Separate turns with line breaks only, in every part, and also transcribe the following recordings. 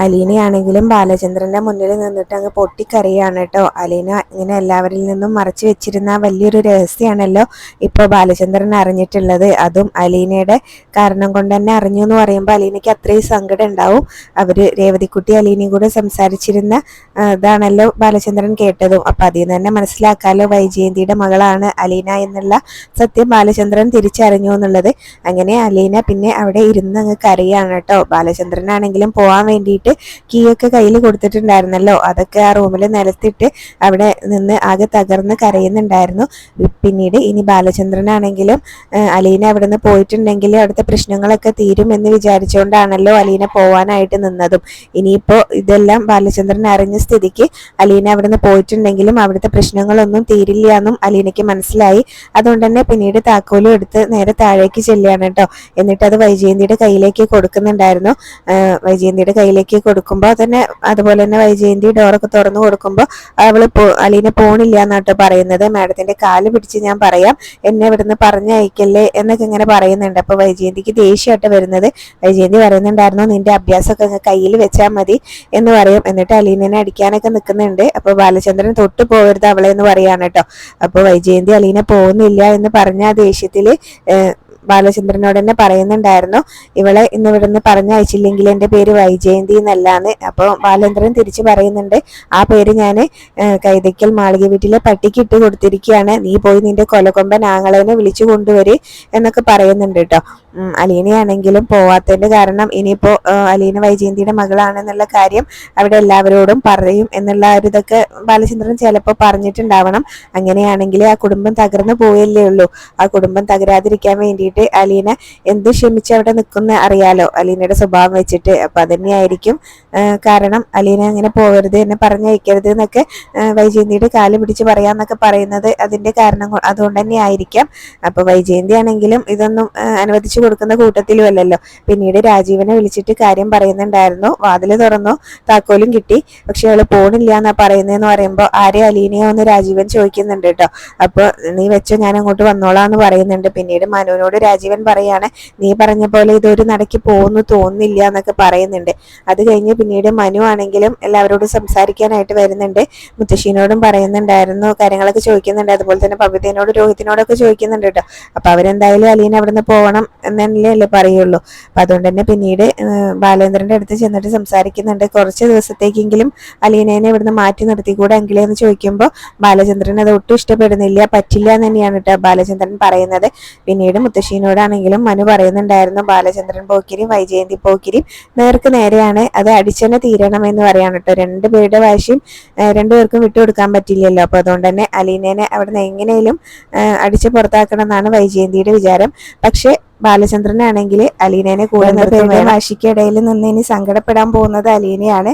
അലീനയാണെങ്കിലും ബാലചന്ദ്രന്റെ മുന്നിൽ നിന്നിട്ട് അങ്ങ് പൊട്ടിക്കറിയാണ് കേട്ടോ അലീന ഇങ്ങനെ എല്ലാവരിൽ നിന്നും മറച്ചു വെച്ചിരുന്ന വലിയൊരു രഹസ്യമാണല്ലോ ഇപ്പോൾ ബാലചന്ദ്രൻ അറിഞ്ഞിട്ടുള്ളത്. അതും അലീനയുടെ കാരണം കൊണ്ട് തന്നെ അറിഞ്ഞു എന്ന് പറയുമ്പോൾ അലീനയ്ക്ക് അത്രയും സങ്കടം ഉണ്ടാവും. അവർ രേവതിക്കുട്ടി അലീനയും കൂടെ സംസാരിച്ചിരുന്ന ഇതാണല്ലോ ബാലചന്ദ്രൻ കേട്ടതും. അപ്പം അതിൽ നിന്ന് തന്നെ മനസ്സിലാക്കാമല്ലോ വൈജയന്തിയുടെ മകളാണ് അലീന എന്നുള്ള സത്യം ബാലചന്ദ്രൻ തിരിച്ചറിഞ്ഞു എന്നുള്ളത്. അങ്ങനെ അലീന പിന്നെ അവിടെ ഇരുന്ന് അങ്ങ് കരയാണ് കേട്ടോ ബാലചന്ദ്രനാണെങ്കിലും പോകാൻ വേണ്ടിയിട്ട് കീ ഒക്കെ കയ്യിൽ കൊടുത്തിട്ടുണ്ടായിരുന്നല്ലോ. അതൊക്കെ ആ റൂമിൽ നിലത്തിട്ട് അവിടെ നിന്ന് ആകെ തകർന്ന് കരയുന്നുണ്ടായിരുന്നു. പിന്നീട് ഇനി ബാലചന്ദ്രനാണെങ്കിലും അലീന അവിടെ നിന്ന് പോയിട്ടുണ്ടെങ്കിൽ അവിടുത്തെ പ്രശ്നങ്ങളൊക്കെ തീരും എന്ന് വിചാരിച്ചുകൊണ്ടാണല്ലോ അലീന പോവാനായിട്ട് നിന്നതും. ഇനിയിപ്പോൾ ഇതെല്ലാം ബാലചന്ദ്രൻ അറിഞ്ഞ സ്ഥിതിക്ക് അലീന അവിടെ നിന്ന് പോയിട്ടുണ്ടെങ്കിലും അവിടുത്തെ പ്രശ്നങ്ങളൊന്നും തീരില്ല എന്നും അലീനയ്ക്ക് മനസ്സിലായി. അതുകൊണ്ട് തന്നെ പിന്നീട് താക്കോലും എടുത്ത് നേരെ താഴേക്ക് ചെല്ലുകയാണ് കേട്ടോ. എന്നിട്ട് അത് വൈജയന്തിയുടെ കയ്യിലേക്ക് കൊടുക്കുന്നുണ്ടായിരുന്നു. വൈജയന്തിയുടെ കയ്യിലേക്ക് കൊടുക്കുമ്പോൾ തന്നെ അതുപോലെ തന്നെ വൈജയന്തി ഡോറൊക്കെ തുറന്ന് കൊടുക്കുമ്പോൾ അവൾ അലീന പോണില്ല എന്നാട്ടോ പറയുന്നത്. മാഡത്തിന്റെ കാൽ പിടിച്ച് ഞാൻ പറയാം. എന്നെ ഇവിടുന്ന് പറഞ്ഞയക്കല്ലേ എന്നൊക്കെ ഇങ്ങനെ പറയുന്നുണ്ട്. അപ്പൊ വൈജയന്തിക്ക് ദേഷ്യമായിട്ട് വരുന്നത് വൈജയന്തി പറയുന്നുണ്ടായിരുന്നു നിന്റെ അഭ്യാസമൊക്കെ കയ്യിൽ വെച്ചാൽ മതി എന്ന് പറയും. എന്നിട്ട് അലീനനെ അടിക്കാനൊക്കെ നിൽക്കുന്നുണ്ട് അപ്പൊ ബാലചന്ദ്രൻ തൊട്ട് പോകരുത് അവളെ എന്ന് പറയാണ് കേട്ടോ. അപ്പൊ വൈജയന്തി അലീന പോകുന്നില്ല എന്ന് പറഞ്ഞ ആ ദേഷ്യത്തിൽ ബാലചന്ദ്രനോട് തന്നെ പറയുന്നുണ്ടായിരുന്നു. ഇവളെ ഇന്ന് ഇവിടുന്ന് പറഞ്ഞയച്ചില്ലെങ്കിൽ എന്റെ പേര് വൈജയന്തി എന്നല്ലാന്ന്. അപ്പോൾ ബാലചന്ദ്രൻ തിരിച്ചു പറയുന്നുണ്ട് ആ പേര് ഞാൻ കൈതയ്ക്കൽ മാളിക വീട്ടിലെ പട്ടിക്ക് ഇട്ട് കൊടുത്തിരിക്കുകയാണ്. നീ പോയി നിന്റെ കൊലകൊമ്പൻ ആങ്ങളേനെ വിളിച്ചു കൊണ്ടുവരെ എന്നൊക്കെ പറയുന്നുണ്ട് കേട്ടോ. അലീനയാണെങ്കിലും പോവാത്തതിന്റെ കാരണം ഇനിയിപ്പോ അലീന വൈജയന്തിയുടെ മകളാണെന്നുള്ള കാര്യം അവിടെ എല്ലാവരോടും പറയും എന്നുള്ള ഒരു ഇതൊക്കെ ബാലചന്ദ്രൻ ചിലപ്പോൾ പറഞ്ഞിട്ടുണ്ടാവണം. അങ്ങനെയാണെങ്കിൽ ആ കുടുംബം തകർന്നു പോയല്ലേ ഉള്ളൂ. ആ കുടുംബം തകരാതിരിക്കാൻ വേണ്ടിയിട്ട് അലീന എന്ത് ക്ഷമിച്ച് അവിടെ നിൽക്കുന്ന അറിയാലോ? അലീനയുടെ സ്വഭാവം വെച്ചിട്ട്. അപ്പൊ അതന്നെയായിരിക്കും കാരണം അലീന അങ്ങനെ പോകരുത് എന്നെ പറഞ്ഞയക്കരുത് എന്നൊക്കെ വൈജയന്തിയുടെ കാൽ പിടിച്ച് പറയാന്നൊക്കെ പറയുന്നത് അതിന്റെ കാരണം അതുകൊണ്ട് തന്നെ ആയിരിക്കാം അപ്പോൾ വൈജയന്തി ആണെങ്കിലും ഇതൊന്നും അനുവദിച്ചു കൊടുക്കുന്ന കൂട്ടത്തിലും അല്ലല്ലോ. പിന്നീട് രാജീവനെ വിളിച്ചിട്ട് കാര്യം പറയുന്നുണ്ടായിരുന്നു. വാതിൽ തുറന്നു താക്കോലും കിട്ടി. പക്ഷെ അവൾ പോണില്ല എന്നാ പറയുന്നതെന്ന് പറയുമ്പോൾ ആരെ അലീനയോ എന്ന് രാജീവൻ ചോദിക്കുന്നുണ്ട് കേട്ടോ. അപ്പൊ നീ വെച്ചോ ഞാൻ അങ്ങോട്ട് വന്നോളാം എന്ന് പറയുന്നുണ്ട്. പിന്നീട് മനുവിനോട് രാജീവൻ പറയാണ് നീ പറഞ്ഞ പോലെ ഇതൊരു നടക്കി പോകുന്നു തോന്നുന്നില്ല എന്നൊക്കെ പറയുന്നുണ്ട്. അത് കഴിഞ്ഞ് പിന്നീട് മനു ആണെങ്കിലും എല്ലാവരോടും സംസാരിക്കാനായിട്ട് വരുന്നുണ്ട്. മുത്തശ്ശീനോടും പറയുന്നുണ്ടായിരുന്നു കാര്യങ്ങളൊക്കെ ചോദിക്കുന്നുണ്ട്. അതുപോലെ തന്നെ പവിതനോട് രോഹിത്തിനോടൊക്കെ ചോദിക്കുന്നുണ്ട് കേട്ടോ. അപ്പൊ അവരെന്തായാലും അലീന അവിടുന്ന് പോകണം എന്നല്ലേ പറയുള്ളൂ. അപ്പൊ അതുകൊണ്ട് തന്നെ പിന്നീട് ബാലേന്ദ്രന്റെ അടുത്ത് ചെന്നിട്ട് സംസാരിക്കുന്നുണ്ട്. കുറച്ച് ദിവസത്തേക്കെങ്കിലും അലീനേനെ ഇവിടുന്ന് മാറ്റി നിർത്തിക്കൂടെ എങ്കിലേ എന്ന് ചോദിക്കുമ്പോൾ ബാലചന്ദ്രൻ അത് ഒട്ടും ഇഷ്ടപ്പെടുന്നില്ല പറ്റില്ല എന്ന് തന്നെയാണ് കേട്ടോ ബാലചന്ദ്രൻ പറയുന്നത്. പിന്നീട് മുത്തശ്ശീനോടാണെങ്കിലും മനു പറയുന്നുണ്ടായിരുന്നു ബാലചന്ദ്രൻ പോക്കിരി വൈജയന്തി പോക്കിരി നേർക്ക് നേരെയാണ് അത് അടിച്ചെന്നെ തീരണം എന്ന് പറയാണ് കേട്ടോ. രണ്ടുപേരുടെ വാശിയും രണ്ടുപേർക്കും വിട്ടുകൊടുക്കാൻ പറ്റില്ലല്ലോ. അപ്പോൾ അതുകൊണ്ട് തന്നെ അലീനേനെ അവിടുന്ന് എങ്ങനെയും അടിച്ച് പുറത്താക്കണം എന്നാണ് വൈജയന്തിയുടെ വിചാരം. പക്ഷെ ബാലചന്ദ്രനാണെങ്കിൽ അലീനേനെ കൂടെ നിർത്തുന്ന വാശിക്കിടയിൽ നിന്ന് ഇനി സങ്കടപ്പെടാൻ പോകുന്നത് അലീനയാണ്.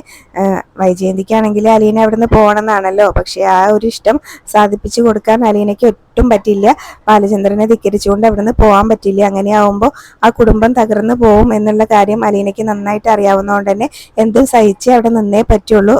വൈജയന്തിക്കാണെങ്കിൽ അലീന അവിടുന്ന് പോകണമെന്നാണല്ലോ. പക്ഷെ ആ ഒരു ഇഷ്ടം സാധിപ്പിച്ചു കൊടുക്കാൻ അലീനയ്ക്ക് ഒട്ടും പറ്റില്ല. ബാലചന്ദ്രനെ ധിക്കരിച്ചുകൊണ്ട് അവിടുന്ന് പോകാൻ പറ്റില്ല. അങ്ങനെയാവുമ്പോൾ ആ കുടുംബം തകർന്നു പോകും എന്നുള്ള കാര്യം അലീനയ്ക്ക് നന്നായിട്ട് അറിയാവുന്നതുകൊണ്ട് തന്നെ എന്തും സഹിച്ച് അവിടെ നിന്നേ പറ്റുള്ളൂ.